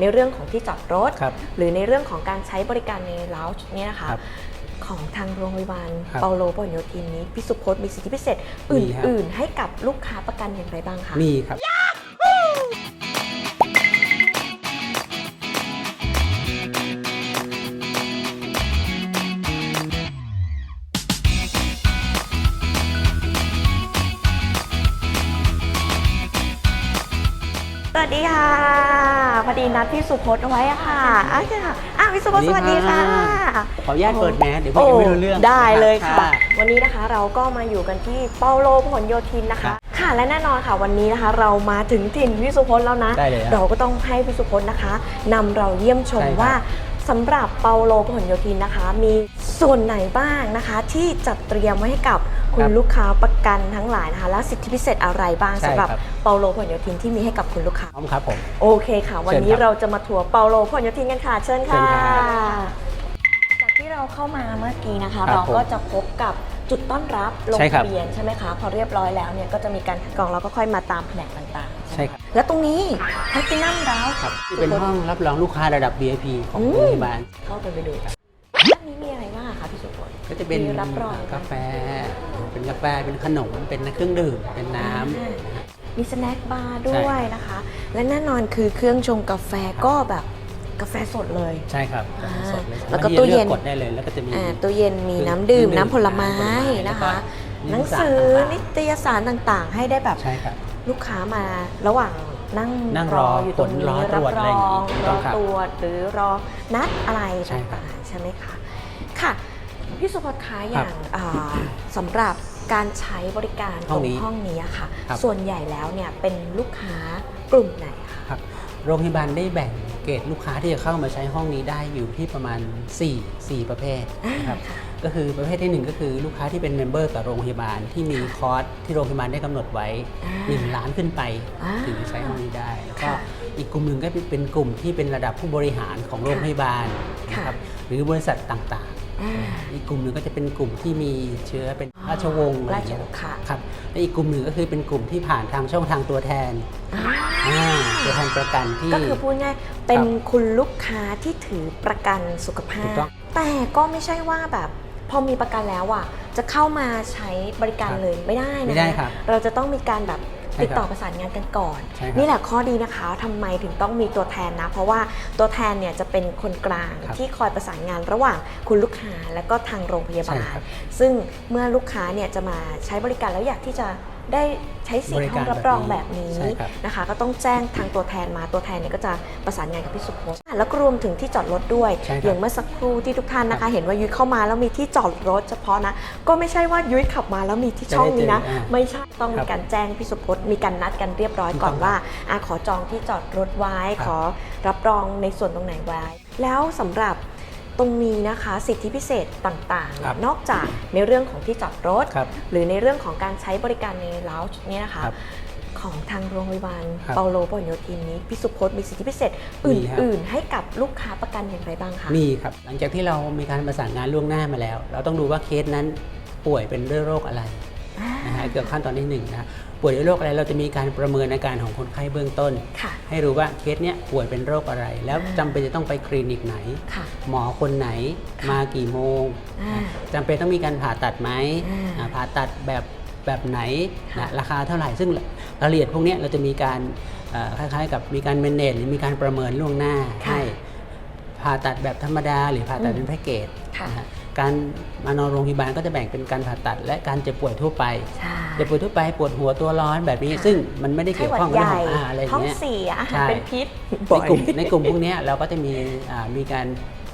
ในเรื่องของที่จอดรถ ครับ หรือในเรื่องของการใช้บริการในร้านเนี่ยนะคะ ครับของทางโรงพยาบาลครับ เปาโลพหลโยธินนี้พิสุพจน์มีสิทธิพิเศษอมีครับื่น ๆ ให้กับลูกค้าประกันอย่างไรบ้างคะ มีครับ วัสดีค่ะ พอดีนัดพี่สุพจน์เอาไว้อะค่ะอะค่ะอะพี่สุพจน์สวัสดีค่ะ ขออนุญาตเปิดแมสเดี๋ยวพูดยังไม่รู้เรื่องได้เลยค่ะค่ะ วันนี้นะคะเราก็มาอยู่กันที่เปาโลพหลโยธินนะครัคะบค่ะและแน่นอนค่ะวันนี้นะคะ เรามาถึงถิ่นพี่สุพจน์แล้วนะได้เลยครับเราก็ต้องให้พี่สุพจน์นะคะนำเราเยี่ยมชมใช่ครับว่า สำหรับเปาโลพหลโยธินนะคะ มีส่วนไหนบ้างนะคะ ที่จัดเตรียมไว้ให้กับคุณลูกค้าประกันทั้งหลายนะคะ และสิทธิพิเศษอะไรบ้างใช่สำหรับครับ เปาโลพหลโยธินที่มีให้กับคุณลูกค้า พร้อมครับผม โอเคค่ะ วันนี้เชิญครับเราจะมาทัวร์เปาโลพหลโยธินกันค่ะ เชิญเชิค่ะญครับจากที่เราเข้ามาเมื่อกี้นะคะ ครับเราก็ผมจะพบกับจุดต้อนรับลงใช่ครัทะบ เบียนใช่ไหมคะ พอเรียบร้อยแล้วเนี่ยก็จะมีการคัดกรองแล้วก็ค่อยมาตามแผนกต่างๆใช่ครับ แล้วตรงนี้แพลตินัมดาวครับที่เป็นห้องรับรองลูกค้าระดับ VIP ของอืมโรงพยาบาลเข้าไปไปดูกันด้านนี้มีอะไรบ้างอะคะพี่สุพลก็จะเป็นมีรับรองกาแฟ เป็นกาแฟเป็นขนมเป็นเครื่องดื่มเป็นน้ำอ่านะฮะมีสแน็คบาร์ด้วยนะคะ และแน่นอนคือเครื่องชงกาแฟก็แบบกาแฟสดเลยใช่ครับอ่าสดเลยแล้วก็สามารถตู้ที่จะเย็นลือกกดได้เลยแล้วก็จะมีอ่าตู้เย็นมีน้ำดื่มเครื่องดื่มน้ำผลไม้น้ำผลไม้นะคะแล้วก็หนังสือนินิตยสารตยสารต่างๆ ให้ได้แบบใช่ครับ ลูกค้ามาระหว่างนั่งนั่งรออยู่ตรงนี้ผลรอตรวจบอะไรอย่างงี้รต้อองครับตรวจหรือรอนัดอะไรใช่ครับต่างๆใช่ไหมคะค่ะพี่สุพจน์คะอครับย่างอ่าสำหรับการใช้บริการตห้รองงนี้ห้องนี้อะค่ะครับส่วนใหญ่แล้วเนี่ยเป็นลูกค้ากลุ่มไหนคะครับโรงพยาบาลได้แบ่งเกรดลูกค้าที่จะเข้ามาใช้ห้องนี้ได้อยู่ที่ประมาณ 4 4 ประเภทนะครับอ่าค่ะ ก็คือประเภทที่ 1 ก็คือลูกค้าที่เป็นเมมเบอร์กับโรงพยาบาลที่มีคอร์สที่โรงพยาบาลได้กำหนดไว้อ่า1ล้านขึ้นไปอ่าถึงจะใช้ห้องนี้ได้ แล้วก็ค่ะอีกกลุ่มหนึ่งก็เป็นกลุ่มที่เป็นระดับผู้บริหารของโรงพยาบาลค่ะนะครับหรือบริษัทต่างๆอ่าอีกกลุ่มหนึ่งก็จะเป็นกลุ่มที่มีเชื้อเป็นราชวงศ์อะไรอย่างเงี้ยราชวงศ์ค่ะครับและอีกกลุ่มหนึ่งก็คือเป็นกลุ่มที่ผ่านทางช่องทางตัวแทนอ่าอ่าตัวแทนประกันที่ก็คือพูดง่ายเป็นคุณลูกค้าที่ถือประกันสุขภาถูพกต้องแต่ก็ไม่ใช่ว่าแบบ พอมีประกันแล้วอะจะเข้ามาใช้บริการครับเลยไม่ได้นะไม่ได้ครับเราจะต้องมีการแบบใช่ติดต่อครับประสานงานกันก่อนใช่ครับนี่แหละข้อดีนะคะทำไมถึงต้องมีตัวแทนนะ เพราะว่าตัวแทนเนี่ยจะเป็นคนกลางครับที่คอยประสานงานระหว่างคุณลูกค้าและก็ทางโรงพยาบาใช่ลครับซึ่งเมื่อลูกค้าเนี่ยจะมาใช้บริการแล้วอยากที่จะ ได้ใช้สิทธิ์ห้องรับรองแบบนี้ใช่ครับนะคะ ก็ต้องแจ้งทางตัวแทนมาตัวแทนเนี่ยก็จะประสานงานกับพี่สุพจน์อะแล้วก็รวมถึงที่จอดรถด้วยใช่ครับอย่างเมื่อสักครู่ที่ทุกท่านนะคะ เห็นว่ายุ้ยเข้ามาแล้วมีที่จอดรถเฉพาะนะ ก็ไม่ใช่ว่ายุ้ยขับมาแล้วมีที่ช่องนี้นะจะได้เจออ่าไม่ใช่ต้องคมีรับการแจ้งพี่สุพจน์มีการนัดกันเรียบร้อยถูกก่อนต้องว่าอะขอจองที่จอดรถไว้ครับขอรับรองในส่วนตรงไหนไว้ แล้วสำหรับ ตรงนี้นะคะสิทธิพิเศษต่างๆครับนอกจากในเรื่องของที่จอดรถ ครับหรือในเรื่องของการใช้บริการในร้านเนี่ยนะคะ ครับของทางโรงพยาบาลครับเปาโลพหลโยธินนี้พี่สุพจน์มีสิทธิพิเศษอมีครับื่นๆ ให้กับลูกค้าประกันอย่างไรบ้างคะ มีครับ หลังจากที่เรามีการประสานงานล่วงหน้ามาแล้ว เราต้องดูว่าเคสนั้นป่วยเป็นด้วยโรคอะไรอ่านะฮะเกี่ยวกับขั้นตอนที่หนึ่งนะ ป่วยด้วยโรคอะไรเราจะมีการประเมินอาการของคนไข้เบื้องต้น ค่ะ ให้รู้ว่าเคสเนี้ยป่วยเป็นโรคอะไร แล้วอ่าจำเป็นจะต้องไปคลินิกไหน ค่ะ หมอคนไหนมากี่โมงอ่าจำเป็นต้องมีการผ่าตัดไหมอ่าอ่าผ่าตัดแบบแบบไหนค่ะนะราคาเท่าไหร่ซึ่งรายละเอียดพวกเนี้ยเราจะมีการเอ่อคล้ายๆ กับมีการเมนเนจหรือมีการประเมินล่วงหน้าค่ะให้ผ่าตัดแบบธรรมดา หรือผ่าตัดเป็นแพ็กเกจค่ะ นะฮะ การมานอนโรงพยาบาลก็จะแบ่งเป็นการผ่าตัด และการเจ็บป่วยทั่วไปใช่ เจ็บป่วยทั่วไปปวดหัวตัวร้อนแบบนี้ ค่ะ ซึ่งมันไม่ได้ไข้เกี่ยหววัดข้องใหกับญ่เรื่องของอ่าอะไรอท้อย่างงเงี้ย เสียอาหารใช่ เป็นพิษ ในกลุ่มในกลุ่มพวกเนี้ยเราก็จะมีอ่ามีการ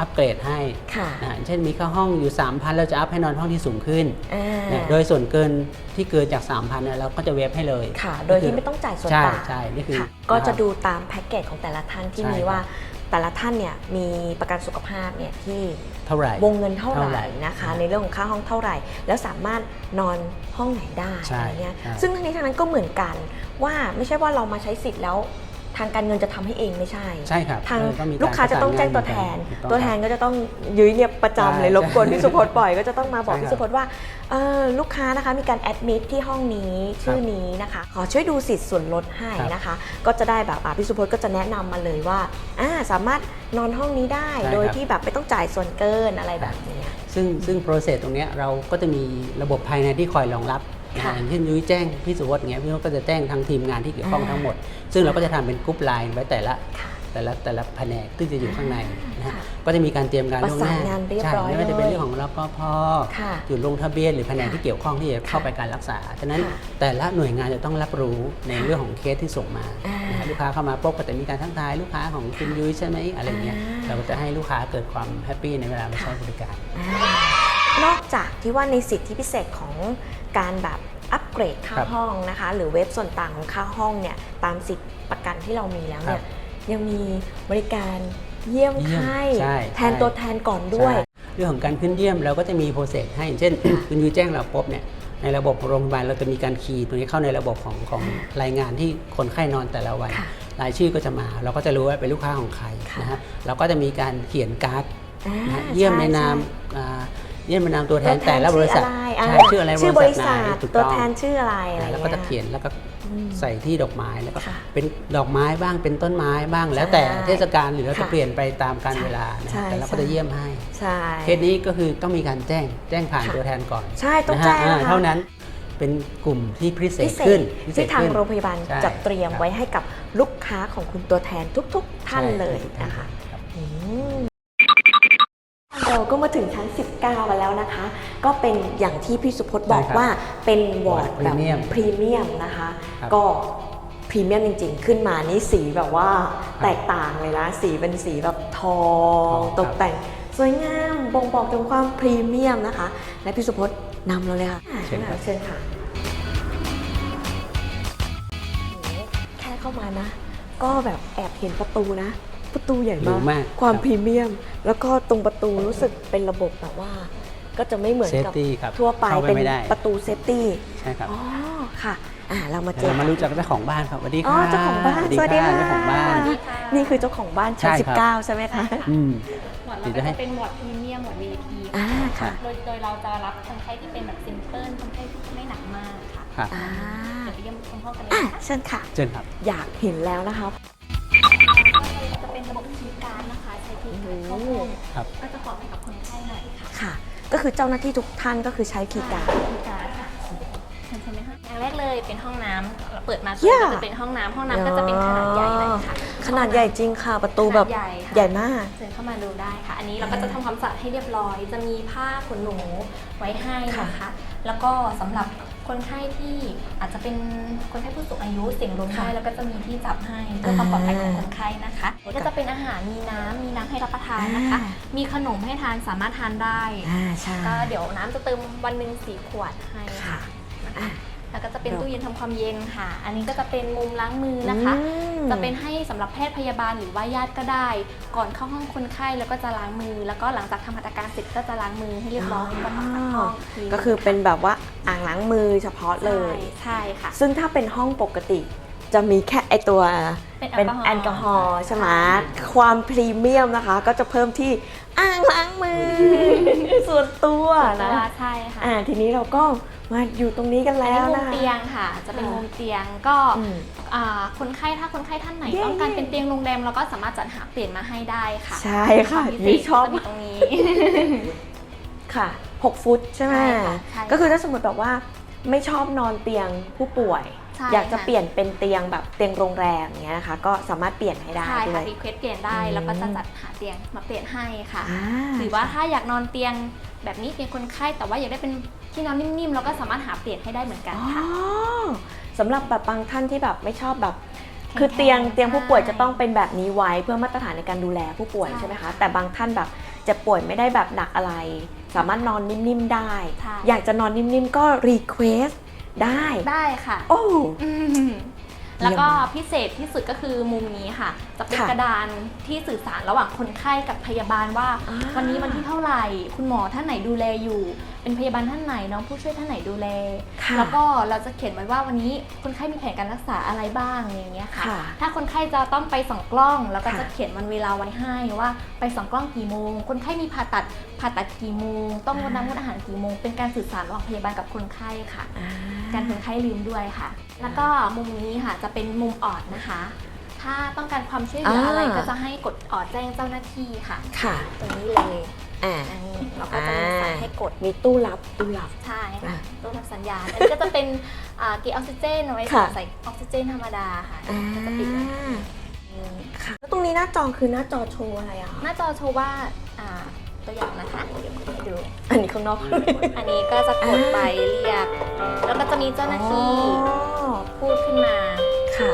อัปเกรดให้ค่ะนะเช่นมีค่าห้องอยู่ 3,000 เราจะอัพให้นอนห้องที่สูงขึ้นอ่านะโดยส่วนเกินที่เกินจาก 3,000เนี่ยเราก็จะเวฟให้เลยค่ะ โดยที่ไม่ต้องจ่ายส่วนใช่ต่างใช่นี่คือ ค่ะ ก็จะนครับดูตามแพ็กเกจของแต่ละท่านที่ใช่มีครับว่า แต่ละท่านเนี่ยมีประกันสุขภาพเนี่ยที่เท่าไหร่วงเงินเท่าไหเท่าไหร่ร่นะคะ ในเรื่องของค่าห้องเท่าไหร่ แล้วสามารถนอนห้องไหนได้ใช่อะไรเงี้ยใช่ซึ่งทั้งนี้ทั้งนั้นก็เหมือนกันว่าไม่ใช่ว่าเรามาใช้สิทธิ์แล้ว ทางการเงินจะทำให้เองไม่ใช่ใช่ครับทางเออต้องมีลูกค้าจะต้องแจ้งตัวแทนถูกต้องตัวแทนก็จะต้องยื้อเนี่ยประจำเลยใช่รบกวนพี่สุพจน์บ่อยก็จะต้องมาบอกใช่ครับพี่สุพจน์ว่าเอ่อลูกค้านะคะมีการแอดมิดที่ห้องนี้ชื่อนี้นะคะขอช่วยดูสิทธิ์ส่วนลดให้นะคะ ก็จะได้แบบอะพี่สุพจน์ก็จะแนะนำมาเลยว่าอ่าสามารถนอนห้องนี้ได้ใช่ครับโดยที่แบบไม่ต้องจ่ายส่วนเกินอะไรแบบเนี้ยซึ่งซึ่ง process ตรงเนี้ยเราก็จะมีระบบภายในที่คอยรองรับนะค่ะฮะ อย่างเช่นยุ้ยแจ้งพี่สุวัสด์เงี้ยพี่สุวัสด์ก็จะแจ้งทางทีมงานที่เกี่ยวข้องอ่าทั้งหมด ซึ่งเราก็จะทำเป็นกรุ๊ปไลน์ไว้แต่ละค่ะแต่ละแต่ละแผนกที่จะอยู่ข้างในนะฮะค่ะก็จะมีการเตรียมการล่วงหน้าประสานงานเรียบร้อยใช่ไม่ว่าจะเป็นเลยเรื่องของรปภค่ะจุดลงทะเบียนหรือแผนกค่ะที่เกี่ยวข้องที่จะเข้าไปการรักษาฉะนั้นค่ะแต่ละหน่วยงานจะต้องรับรู้ในค่ะเรื่องของเคสที่ส่งมาอ่านนะฮะลูกค้าเข้ามาปุ๊บก็จะมีการทักทายลูกค้าของคุณยุ้ยใช่ไหมอะไรเงี้ยอ่าเราก็จะให้ลูกค้าเกิดความแฮปปี้ในเวลามาใช้บริการอ่า นอกจากที่ว่าในสิทธิพิเศษของการแบบอัปเกรดค่าครับห้องนะคะ หรือเว็บส่วนต่างของค่าห้องเนี่ยตามสิทธิประกันที่เรามีแล้วเนี่ยครับยังมีบริการเยี่ยมเยี่ยมไข้ใช่แทนตัวแทนก่อนด้วยใช่เรื่องของการขึ้นเยี่ยมเราก็จะมีโปรเซสให้อย่างเช่นคุณยูแจ้งเราปุ๊บเนี่ยในระบบของโรงพยาบาลเราจะมีการคีย์ตรงนี้เข้าในระบบของของรายงานที่คนไข้นอนแต่ละวันค่ะรายชื่อก็จะมา เราก็จะรู้ว่าเป็นลูกค้าของใครค่ะนะฮะเราก็จะมีการเขียนการ์ดอ่านะฮะเยี่ยมในนามช่อ่าเยี่ยมในนามตัวแทตัวนแทแต่นละบริษัทชื่ออะไรใช่ชื่ออะไรชื่อบริษัทไหนถูกตัวต้องแทนชื่ออะไรอะไรแล้วก็จะเขียนแล้วก็อืมใส่ที่ดอกไม้แล้วก็ค่ะเป็นดอกไม้บ้างเป็นต้นไม้บ้างแล้วแต่ใช่เทศกาลหรือเราจะค่ะเปลี่ยนไปตามการใช่เวลานะใช่ฮะแต่เราก็ใช่จะเยี่ยมให้ใช่เคสนี้ก็คือต้องมีการแจ้งแจ้งผ่านค่ะตัวแทนก่อนใช่ต้องนะฮะแจ้งอ่านะคะเท่านั้นเป็นกลุ่มที่พิเศพิษเศขึ้ษนพิเศษที่ทางขึ้นโรงพยาบาลใช่จัดเตรียมครับไว้ให้กับลูกค้าของคุณตัวแทนทุก ๆ ท่านใช่เลยนะคะรับอืม เราก็มาถึงชั้น 19 กันแล้วนะคะ ก็เป็นอย่างที่พี่สุพจน์บอกใช่ครับว่าเป็นวอร์ดวอร์ดแบบพรีเมียมพรีเมียมนะคะครับก็พรีเมียมจริงๆ ขึ้นมานี่สีแบบว่าแตกต่างเลยนะ สีเป็นสีแบบทองตกแต่ง สวยงามบ่งบอกถึงความพรีเมียมนะคะ และพี่สุพจน์นำเราเลยค่ะเชิญครับเชิญค่ะโอ้โหแค่เข้ามานะ ก็แบบแอบเห็นประตูนะ ประตูใหญ่หรูมากมากความครับ พรีเมียม แล้วก็ตรงประตูรู้สึกเป็นระบบแบบว่า ก็จะไม่เหมือนกับ Safety ครับทั่วไปเข้าไปเป็นไม่ได้ ประตูเซฟตี้ใช่ครับอ๋อค่ะอ่าเรามาเจเดี๋ยวอเรามารู้จักเจ้าของบ้านครับสวัสดีอ๋อค่ะเจ้าของบ้านสวัสดีค่ะค่ะเจ้าของบ้าน นี่คือเจ้าของบ้านชั้นใช่ครับ19ใช่ไหมคะอืม หมวดเดี๋เรายวจะให้ก็จะเป็นหมวดพรีเมียมหมวด VIP อ่าค่ะโดยโดยเราจะรับคนไข้ที่เป็นแบบซิมเพิลคนไข้ที่ไม่หนักมากค่ะครับอ่าเดี๋ยวไปเยี่ยมคุณพ่อกันเลยอะค่ะเชิญค่ะ เชิญครับ อยากเห็นแล้วนะคะก็จะเป็น ระบบคีย์การ์ดนะคะใช้คีย์การ์ดเข้าโอ้ห้องครับ ก็จะปลอดภัยกับคนไข้หน่อยค่ะค่ะ ก็คือเจ้าหน้าที่ทุกท่านก็คือใช้คีย์การ์ด คีย์การ์ดค่ะเชิญชมไหมคะอย่างแรกเลยเป็นห้องน้ำเราเปิดมา Yeah ก็จะเป็นห้องน้ำห้องน้ำก็จะเป็นขนาดใหญ่หน่อยค่ะ ขนาดใหญ่จริงค่ะ ประตูแบบขนาดใหญ่ค่ะ ใหญ่มาก เชิญเข้ามาดูได้ค่ะ อันนี้เราก็จะทำความสะอาดให้เรียบร้อย จะมีผ้าขนหนูไว้ให้นะคะ แล้วก็สำหรับ คนไข้ที่อาจจะเป็นคนไข้ผู้สูงอายุเสียงลมได้ค่ะแล้วก็จะมีที่จับให้เพื่อความปลอดภัยของอ่าคนไข้นะคะก็จะเป็นอาหารมีน้ำมีน้ำให้รับประทานนะคะอ่ามีขนมให้ทานสามารถทานได้อ่าใช่ก็เดี๋ยวน้ำจะเติมวันหนึ่งสี่ขวดให้ค่ะค่ะอะ แล้วก็จะเป็นตู้เย็นทำความเย็นค่ะ อันนี้ก็จะเป็นมุมล้างมือนะคะอืมจะเป็นให้สำหรับแพทย์พยาบาลหรือว่าญาติก็ได้ ก่อนเข้าห้องคนไข้แล้วก็จะล้างมือ แล้วก็หลังจากทำหัตถการเสร็จก็จะล้างมือให้เรียบร้อยก่อนออกจากห้องก็คือเป็นแบบว่าอ่างล้างมือเฉพาะเลยใช่ค่ะ ซึ่งถ้าเป็นห้องปกติจะมีแค่ไอตัวเป็นแอลกอฮอล์แอลกอฮอล์ใช่ไหมความพรีเมียมนะคะ ก็จะเพิ่มที่อ่างล้างมือส่วนตัวส่วนนะตัวใช่ค่ะอ่าทีนี้เราก็ มาอยู่ตรงนี้กันอันแล้นี้วมุมนะคะ เตียงค่ะ จะเป็นค่ะมุมเตียงก็อืมอ่าคนไข้ถ้าคนไข้ท่านไหน เย้ ต้องการเป็นเตียงโรงแรมเราก็สามารถจัดหาเปลี่ยนมาให้ได้ค่ะใช่ค่ะวามพิเศนี่ษชอบจะมีตรงนี้ ค่ะ 6 ฟุตใช่ไหมใช่ค่ะใช่ก็คือถ้าสมมติแบบว่าไม่ชอบนอนเตียงผู้ป่วย ใช่อยากจะค่ะ เปลี่ยนเป็นเตียงแบบเตียงโรงแรมอย่างเงี้ยนะคะ ก็สามารถเปลี่ยนให้ได้ใช่ด้ค่ะวยรีเควสเปลี่ยนได้อืม แล้วก็จะจัดหาเตียงมาเปลี่ยนให้ค่ะ อ่า หรือว่าถ้าอยากนอนเตียงแบบนี้เตียงคนไข้แต่ว่าอยากได้เป็น ที่นอนนิ่มๆเราก็สามารถหาเปลี่ยนให้ได้เหมือนกันอ๋อค่ะ สำหรับแบบบางท่านที่แบบไม่ชอบแบบแข็งๆคือเตียงเตียงผู้ป่วยใช่จะต้องเป็นแบบนี้ไว้เพื่อมาตรฐานในการดูแลผู้ป่วยใช่ ใช่ไหมคะค่ะแต่บางท่านแบบเจะป่วยไม่ได้แบบหนักอะไร สามารถนอนนิ่มๆได้ ใช่ อยากจะนอนนิ่มๆก็รีเควสได้ ได้ค่ะ โอ้ อืมแล้วก็พิเศษที่สุดก็คือมุมนี้ค่ะ จะเป็นค่ะกระดานที่สื่อสารระหว่างคนไข้กับพยาบาลว่าอ่า วันนี้วันที่เท่าไหร่ คุณหมอท่านไหนดูแลอยู่ เป็นพยาบาลท่านไหนน้องผู้ช่วยท่านไหนดูแลค่ะแล้วก็เราจะเขียนไว้ว่าวันนี้คนไข้มีแผนการรักษาอะไรบ้างอย่างเงี้ยค่ะค่ะถ้าคนไข้จะต้องไปส่องกล้องเราก็ค่ะจะเขียนวันเวลาไว้ให้ว่าไปส่องกล้องกี่โมง คนไข้มีผ่าตัดผ่าตัดกี่โมง ต้องงดน้ำงดอาหารกี่โมง เป็นการสื่อสารระหว่างพยาบาลกับคนไข้ค่ะอ่าการคนไข้ลืมด้วยค่ะ แล้วก็มุมนี้ค่ะจะเป็นมุมออดนะคะ ถ้าต้องการความช่วยเหลืออะไรอ่าก็จะให้กดออดแจ้งเจ้าหน้าที่ค่ะ ค่ะ ตรงนี้เลยอ่าอันนี้เราก็จะมีสั่งให้กดมีตู้รับตู้รับใช่ค่ะอ่าตู้รับสัญญาณอันนี้ก็จะเป็นอ่าเกียร์ออกซิเจนเอาไว้ค่ะใส่ออกซิเจนธรรมดาค่ะอ่าก็จะปิดไว้นี่ค่ะแล้วตรงนี้หน้าจอคือหน้าจอโชว์อะไรอะคะหน้าจอโชว์ว่าอ่าตัวอย่างนะคะเดี๋ยวให้ดู อันนี้ข้างนอก อันนี้ก็จะกดไปเรียก แล้วก็จะมีเจ้าหน้าที่อ๋อพูดขึ้นมาค่ะ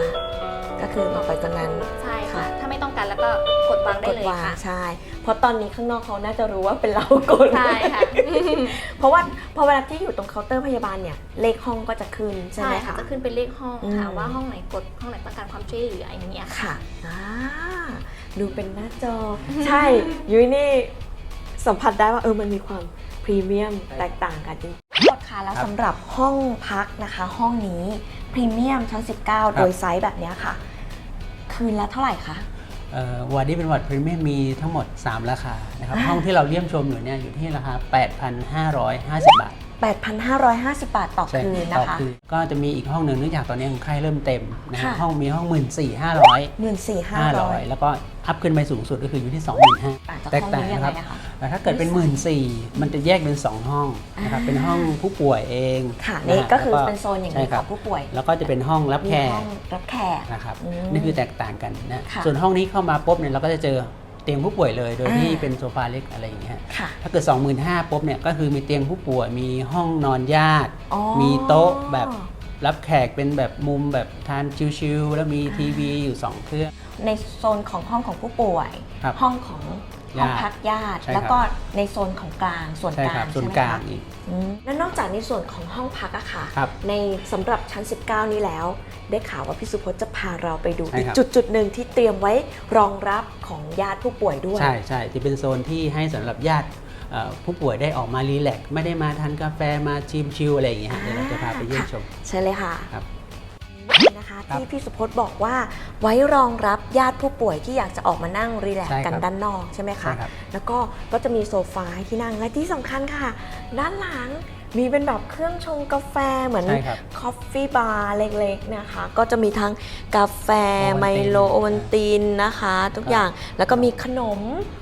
ก็คือเราไปตรงนั้น ใช่ค่ะค่ะ ถ้าไม่ต้องการแล้วก็กดวางได้กดเลยวางค่ะใช่ เพราะตอนนี้ข้างนอกเขาน่าจะรู้ว่าเป็นเรากดใช่ค่ะ เพราะว่าพอเวลาที่อยู่ตรงเคาน์เตอร์พยาบาลเนี่ยเลขห้องก็จะขึ้นใช่ใช่ไหมค่ะคะ จะขึ้นเป็นเลขห้องค่ะ อืม ว่าห้องไหนกดห้องไหนต้องการความช่วยเหลืออย่างเงี้ยค่ะ ค่ะอ่าดูเป็นหน้าจอ ใช่ ยุ้ยนี่สัมผัสได้ว่าเออมันมีความพรีเมียมแตกต่างกันจริงหมดค่ะแล้วครับสำหรับห้องพักนะคะ ห้องนี้พรีเมียมชั้น 19 โดยไซส์แบบเนี้ยค่ะ คืนละเท่าไหร่คะ เอ่อวอร์ดที่เป็นวอร์ดพรีเมียมมีทั้งหมด 3 ราคานะครับอ่าห้องที่เราเยี่ยมชมอยู่เนี่ยอยู่ที่ราคา 8,550 บาท8,550 บาทต่อใช่คืนต่นะอคะ คืนก็จะมีอีกห้องหนึ่งเนื่องจากตอนนี้คนไข้เริ่มเต็มนะฮะค่ะ ห้องมีห้อง 1 4 5 0 0 14,500 500 แล้วก็อัพขึ้นไปสูงสุดก็คืออยู่ที่ต่างจาก25,000แตกห้องต่างนี้ยันะงคไงรับนะคะ แต่ถ้าเกิดเป็น1 4ื่นมันจะแยกเป็น 2 ห้องนะครับอ่าเป็นห้องผู้ป่วยเองค่ะะนี่ฮะก็คือแล้วเป็นโซนอย่างใช่นี้คขรัอบงผู้ป่วย แล้วก็จะเป็นห้องรับมีแขกห้องรับแขกนะครับอืมนี่คือแตกต่างกันนะค่ะส่วนห้องนี้เข้ามาปุ๊บเนี่ยเราก็จะเจอเตียงผู้ป่วยเลย โดยที่อ่าเป็นโซฟาเล็กอะไรอย่างเงี้ยค่ะถ้าเกิด 25,000ปุ๊บเนี่ยก็คือมีเตียงผู้ป่วยมีห้องนอนญาติอ๋อมีโต๊ะแบบรับแขกเป็นแบบมุมแบบทานชิลๆแล้วมีทีวีอยู่ 2 เครื่อง ในโซนของห้องของผู้ป่วยครับห้องของ ห้องญาติพักญาติ ใช่ครับ แล้วก็ในโซนของกลางส่วนใช่กลาครังบส่วนใช่ไหมกลางคะอีก อืมแล้วนอกจากในส่วนของห้องพักอะค่ะ ครับในสำหรับชั้น 19 นี้แล้ว ได้ข่าวว่าพี่สุพจน์จะพาเราไปดูใช่อีกครับ จุดจุดๆหนึ่งที่เตรียมไว้รองรับของญาติผู้ป่วยด้วย ใช่ใช่จะเป็นโซนที่ให้สำหรับญาติเอ่อผู้ป่วยได้ออกมารีแลกซ์ไม่ได้มาทานกาแฟมาชิมชิลอะไรอย่างเงี้ยฮะเดี๋ยวเราจะพาไปเยี่ยมชมใช่เลยค่ะ ครับ นี่นะคะครับ ที่พี่สุพจน์บอกว่าไว้รองรับญาติผู้ป่วยที่อยากจะออกมานั่งรีแลกใช่ซ์ครับกันด้านนอกใช่ไหมคะใช่ครับ แล้วก็ก็จะมีโซฟาให้ที่นั่งและที่สำคัญค่ะ ด้านหลังมีเป็นแบบเครื่องชงกาแฟเหมือน ใช่ครับ คอฟฟี่บาร์เล็กๆนะคะ ก็จะมีทั้งกาแฟโอวัลตินไมโลโอวันตินนะคะ ทุกอย่างแล้วก็มีขนม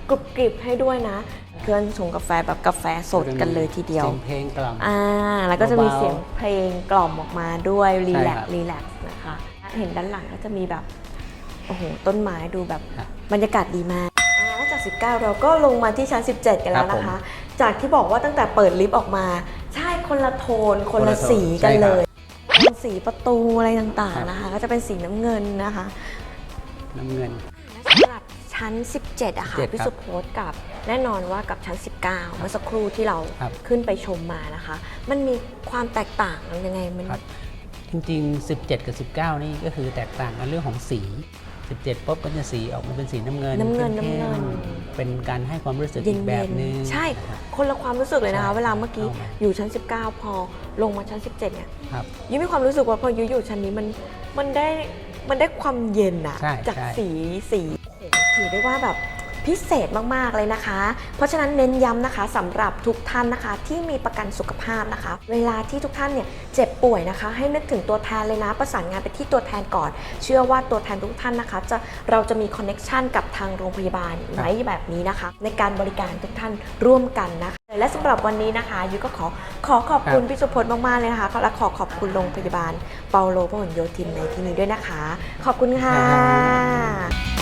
กรุบกริบให้ด้วยนะ เครื่องชงกาแฟแบบกาแฟสดกันเลยทีเดียว สีงเพลงกล่อม อ่าแล้วก็จะมีเบาๆเสียงเพลงกล่อมออกมาด้วยรีแลกใช่ครับ รีแลกซ์นะคะ เห็นด้านหลังก็จะมีแบบ โอ้โห ต้นไม้ดูแบบครับบรรยากาศดีมากอ่าแล้วจาก 19 เราก็ลงมาที่ชั้น 17 กันแล้วนะครัคะบผมจากที่บอกว่าตั้งแต่เปิดลิฟต์ออกมา ใช่คนละโทน คนคนละละโทนสีกันใช่ครับเลยเป็นสีประตูอะไรต่างครับๆนะคะ ก็จะเป็นสีน้ำเงินนะคะ น้ำเงินและสำหรับชั้น 17อะค่ะ17พี่ครับสุโพสกับแน่นอนว่ากับชั้น 19 เมื่อสักครู่ที่เราครับขึ้นไปชมมานะคะ มันมีความแตกต่างยังไงมันครับ จริงๆ 17 กับ 19 นี่ก็คือแตกต่างกันเรื่องของสี 17ปุ๊บก็จะสีออกมาเป็นสีน้ำเงินน้ำเงินข้มน้ำเงิน เป็นการให้ความรู้สึกเย็อีนกแบบนึง ใช่นะครับคนละความรู้สึกเลยนะคะ ใช่เวลาเมื่อกี้เอามา อยู่ชั้น 19 พอลงมาชั้น 17เนี่ยครับ ยุ้ยมีความรู้สึกว่าพอยุ้ยอยู่ชั้นนี้มันมันได้มันได้ความเย็นอะใช่จากใช่ สีสีโอ้โหถือได้ว่าแบบ พิเศษมากๆเลยนะคะ เพราะฉะนั้นเน้นย้ำนะคะสำหรับทุกท่านนะคะที่มีประกันสุขภาพนะคะ เวลาที่ทุกท่านเนี่ยเจ็บป่วยนะคะ ให้นึกถึงตัวแทนเลยนะ ประสานงานไปที่ตัวแทนก่อน เชื่อว่าตัวแทนทุกท่านนะคะ จะเราจะมีคอนเน็ชันกับทางโรงพยาบาลไว้แบบนี้นะคะ ในการบริการทุกท่านร่วมกันนะคะ และสำหรับวันนี้นะคะยุ้ยก็ขอขอขอบคุณครับพี่สุพจน์มากๆเลยนะคะและขอขอบคุณโรงพยาบาลเปาโลพหลโยธินในที่นี้ด้วยนะคะ ขอบคุณค่ะ